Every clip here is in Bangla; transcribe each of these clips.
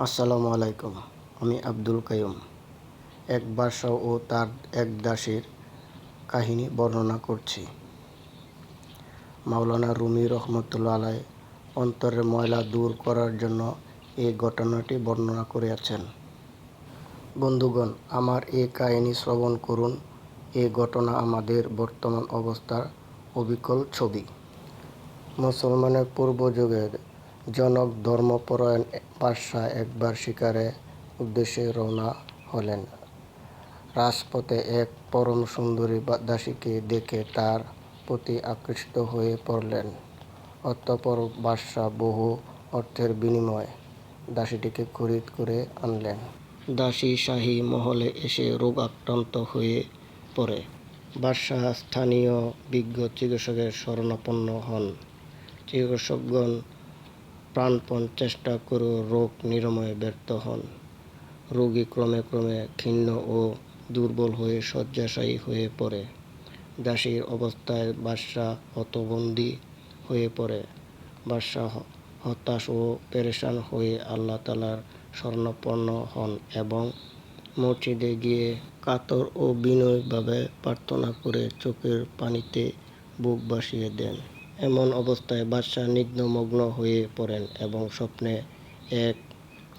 আসসালামু আলাইকুম, আমি আব্দুল কাইয়ুম। এক বাদশা ও তার এক দাসীর কাহিনী বর্ণনা করছি। মাওলানা রুমি রহমতুল্লাহ আলাই অন্তরের ময়লা দূর করার জন্য এই ঘটনাটি বর্ণনা করিয়াছেন। বন্ধুগণ, আমার এই কাহিনী শ্রবণ করুন। এই ঘটনা আমাদের বর্তমান অবস্থার অবিকল ছবি। মুসলমানের পূর্বযুগের জনক ধর্মপরায়ণ বাদশাহ একবার শিকারে উদ্দেশ্যে রওনা হলেন। রাজপথে এক পরম সুন্দরী দাসীকে দেখে তার প্রতি আকৃষ্ট হয়ে পড়লেন। অতঃপর বাদশাহ বহু অর্থের বিনিময়ে দাসীটিকে খরিদ করে আনলেন। দাসী শাহী মহলে এসে রোগ আক্রান্ত হয়ে পড়ে। বাদশাহ স্থানীয় বিজ্ঞ চিকিৎসকের শরণাপন্ন হন। চিকিৎসকগণ প্রাণপণ চেষ্টা করেও রোগ নিরাময়ে ব্যর্থ হন। রোগী ক্রমে ক্রমে ক্ষীণ ও দুর্বল হয়ে শয্যাশায়ী হয়ে পড়ে। দাসীর অবস্থায় বাদশাহ হতবন্দী হয়ে পড়ে। বাদশাহ হতাশ ও পেরেশান হয়ে আল্লাহ তালার শরণাপন্ন হন এবং মসজিদে গিয়ে কাতর ও বিনয়ভাবে প্রার্থনা করে চোখের পানিতে বুক ভাসিয়ে দেন। এমন অবস্থায় বাদশাহ নিগ্নমগ্ন হয়ে পড়েন এবং স্বপ্নে এক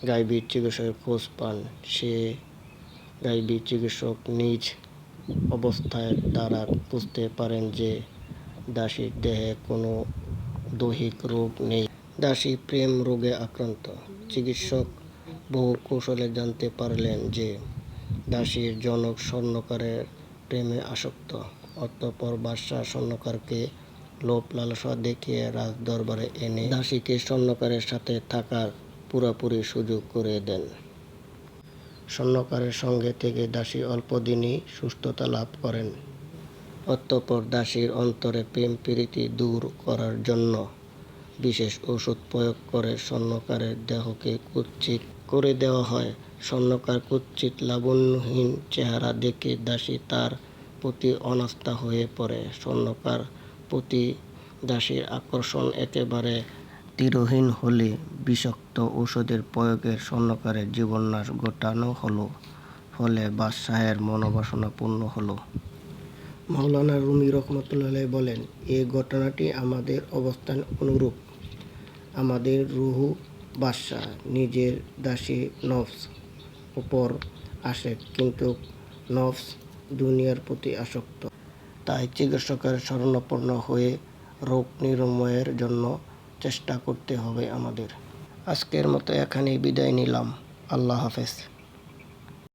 গাইবী চিকিৎসকের খোঁজ পান। সে গাইবী চিকিৎসক নিজ অবস্থায় দ্বারা বুঝতে পারেন যে দাসীর দেহে কোনো দৈহিক রোগ নেই। দাসী প্রেম রোগে আক্রান্ত। চিকিৎসক বহু কৌশলে জানতে পারলেন যে দাসীর জনক স্বর্ণকারের প্রেমে আসক্ত। অতঃপর বাদশাহ স্বর্ণকারকে লোভ, লালসা দেখিয়ে রাজ দরবারে এনে দাসীকে স্বর্ণকারের সাথে থাকার পুরোপুরি সুযোগ করে দেন। স্বর্ণকারের সঙ্গে থেকে দাসী অল্পদিনই সুস্থতা লাভ করেন। অতঃপর দাসীর অন্তরে প্রেম প্রীতি দূর করার জন্য বিশেষ ওষুধ প্রয়োগ করে স্বর্ণকারের দেহকে কুৎসিত করে দেওয়া হয়। স্বর্ণকার কুৎসিত, লাবণ্যহীন চেহারা দেখে দাসী তার প্রতি অনাস্থা হয়ে পড়ে। স্বর্ণকার প্রতি দাসীর আকর্ষণ একেবারে তীরহীন হলে বিষাক্ত ঔষধের প্রয়োগের স্বর্ণকারের জীবননাশ ঘটানো হলো, ফলে বাদশাহের মনোবাসনা পূর্ণ হলো। মাওলানা রুমি রহমতুল্লাহ বলেন এই ঘটনাটি আমাদের অবস্থান অনুরূপ। আমাদের রুহু বাদশাহ নিজের দাসী নফস উপর আসে, কিন্তু নফস দুনিয়ার প্রতি আসক্ত। তাই চিকিৎসকের শরণাপন্ন হয়ে রোগ নিরাময়ের জন্য চেষ্টা করতে হবে আমাদের। আজকের মতো এখানেই বিদায় নিলাম। আল্লাহ হাফেজ।